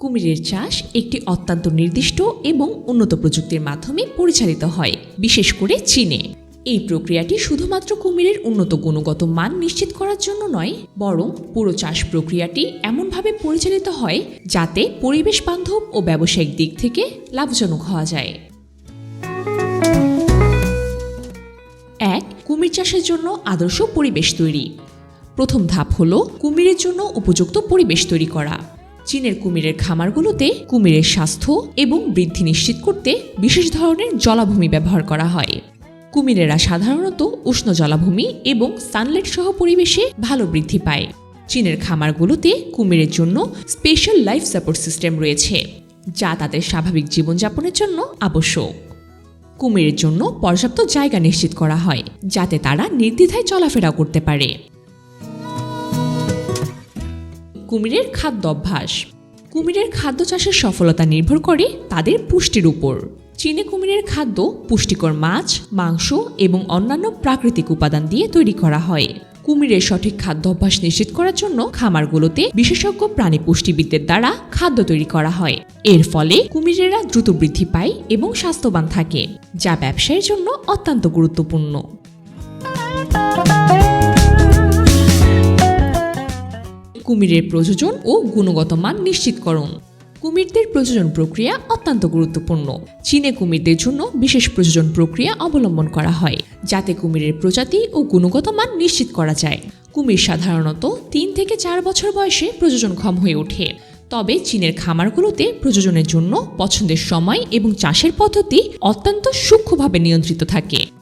কুমিরের চাষ একটি অত্যন্ত নির্দিষ্ট এবং উন্নত প্রযুক্তির মাধ্যমে পরিচালিত হয়, বিশেষ করে চীনে। এই প্রক্রিয়াটি শুধুমাত্র কুমিরের উন্নত গুণগত মান নিশ্চিত করার জন্য নয়, বরং পুরো চাষ প্রক্রিয়াটি এমনভাবে পরিচালিত হয় যাতে পরিবেশ বান্ধব ও ব্যবসায়িক দিক থেকে লাভজনক হওয়া যায়। এক, কুমির চাষের জন্য আদর্শ পরিবেশ তৈরি। প্রথম ধাপ হল কুমিরের জন্য উপযুক্ত পরিবেশ তৈরি করা। চীনের কুমিরের খামারগুলোতে কুমিরের স্বাস্থ্য এবং বৃদ্ধি নিশ্চিত করতে বিশেষ ধরনের জলাভূমি ব্যবহার করা হয়। কুমিরেরা সাধারণত উষ্ণ জলাভূমি এবং সানলাইট সহ পরিবেশে ভালো বৃদ্ধি পায়। চীনের খামারগুলোতে কুমিরের জন্য স্পেশাল লাইফ সাপোর্ট সিস্টেম রয়েছে, যা তাদের স্বাভাবিক জীবনযাপনের জন্য আবশ্যক। কুমিরের জন্য পর্যাপ্ত জায়গা নিশ্চিত করা হয়, যাতে তারা নির্দ্বিধায় চলাফেরা করতে পারে। কুমিরের খাদ্য অভ্যাস। কুমিরের খাদ্য চাষের সফলতা নির্ভর করে তাদের পুষ্টির উপর। চীনে কুমিরের খাদ্য পুষ্টিকর মাছ, মাংস এবং অন্যান্য প্রাকৃতিক উপাদান দিয়ে তৈরি করা হয়। কুমিরের সঠিক খাদ্য অভ্যাস নিশ্চিত করার জন্য খামারগুলোতে বিশেষজ্ঞ প্রাণী পুষ্টিবিদদের দ্বারা খাদ্য তৈরি করা হয়। এর ফলে কুমিরেরা দ্রুত বৃদ্ধি পায় এবং স্বাস্থ্যবান থাকে, যা ব্যবসায়ের জন্য অত্যন্ত গুরুত্বপূর্ণ। কুমিরের প্রযোজন ও গুণগত মান নিশ্চিতকরণ কুমিরদের প্রযোজন প্রক্রিয়া অত্যন্ত গুরুত্বপূর্ণ। চীনে কুমিরদের জন্য বিশেষ প্রযোজন প্রক্রিয়া অবলম্বন করা হয়, যাতে কুমিরের প্রজাতি ও গুণগত মান নিশ্চিত করা যায়। কুমির সাধারণত তিন থেকে চার বছর বয়সে প্রযোজনক্ষম হয়ে ওঠে। তবে চীনের খামারগুলোতে প্রযোজনের জন্য পছন্দের সময় এবং চাষের পদ্ধতি অত্যন্ত সূক্ষ্মভাবে নিয়ন্ত্রিত থাকে।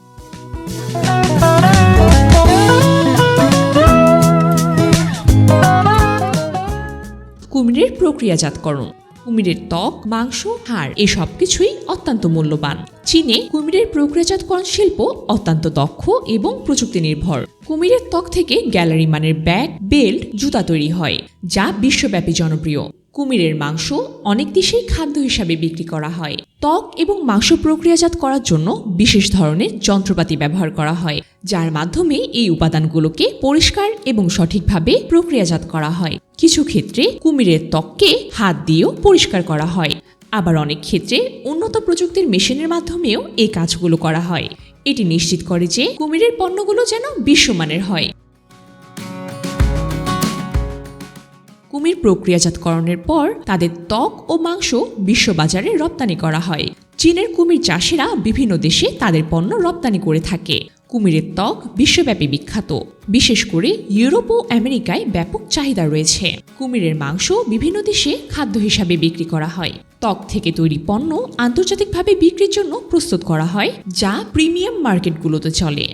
প্রক্রিয়াজাতকরণ কুমিরের ত্বক, মাংস, হাড়, এসব সব কিছুই অত্যন্ত মূল্যবান। চীনে কুমিরের প্রক্রিয়াজাতকরণ শিল্প অত্যন্ত দক্ষ এবং প্রযুক্তি নির্ভর কুমিরের ত্বক থেকে গ্যালারি মানের ব্যাগ, বেল্ট, জুতা তৈরি হয়, যা বিশ্বব্যাপী জনপ্রিয়। কুমিরের মাংস অনেক দেশেই খাদ্য হিসাবে বিক্রি করা হয়। ত্বক এবং মাংস প্রক্রিয়াজাত করার জন্য বিশেষ ধরনের যন্ত্রপাতি ব্যবহার করা হয়, যার মাধ্যমে এই উপাদানগুলোকে পরিষ্কার এবং সঠিকভাবে প্রক্রিয়াজাত করা হয়। কিছু ক্ষেত্রে কুমিরের ত্বককে হাত দিয়েও পরিষ্কার করা হয়, আবার অনেক ক্ষেত্রে উন্নত প্রযুক্তির মেশিনের মাধ্যমেও এই কাজগুলো করা হয়। এটি নিশ্চিত করে যে কুমিরের পণ্যগুলো যেন বিশ্বমানের হয়। কুমির প্রক্রিয়াজাতকরণের পর তাদের ত্বক ও মাংস বিশ্ববাজারে রপ্তানি করা হয়। চীনের কুমির চাষিরা বিভিন্ন দেশে তাদের পণ্য রপ্তানি করে থাকে। কুমিরের ত্বক বিশ্বব্যাপী বিখ্যাত। বিশেষ করে ইউরোপ ও আমেরিকায় ব্যাপক চাহিদা রয়েছে। কুমিরের মাংস বিভিন্ন দেশে খাদ্য হিসাবে বিক্রি করা হয়। ত্বক থেকে তৈরি পণ্য আন্তর্জাতিকভাবে বিক্রির জন্য প্রস্তুত করা হয়, যা প্রিমিয়াম মার্কেটগুলোতে চলে।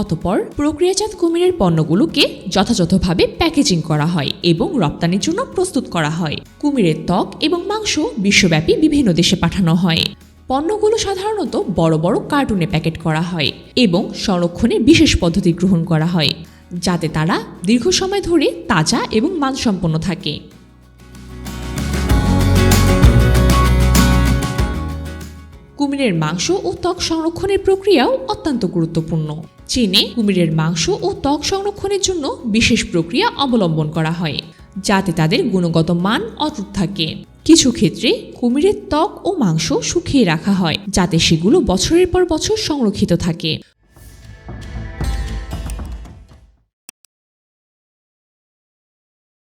অতপর প্রক্রিয়াজাত কুমিরের পণ্যগুলোকে যথাযথভাবে প্যাকেজিং করা হয় এবং রপ্তানির জন্য প্রস্তুত করা হয়। কুমিরের ত্বক এবং মাংস বিশ্বব্যাপী বিভিন্ন দেশে পাঠানো হয়। পণ্যগুলো সাধারণত বড় বড় কার্টুনে প্যাকেট করা হয় এবং সংরক্ষণের বিশেষ পদ্ধতি গ্রহণ করা হয়, যাতে তারা দীর্ঘ সময় ধরে তাজা এবং মানসম্পন্ন থাকে। কুমিরের মাংস ও ত্বক সংরক্ষণের প্রক্রিয়াও অত্যন্ত গুরুত্বপূর্ণ। চীনে কুমিরের মাংস ও ত্বক সংরক্ষণের জন্য বিশেষ প্রক্রিয়া অবলম্বন করা হয়, যাতে তাদের গুণগত মান অটুট থাকে। কিছু ক্ষেত্রে কুমিরের ত্বক ও মাংস শুকিয়ে রাখা হয়, যাতে সেগুলো বছরের পর বছর সংরক্ষিত থাকে।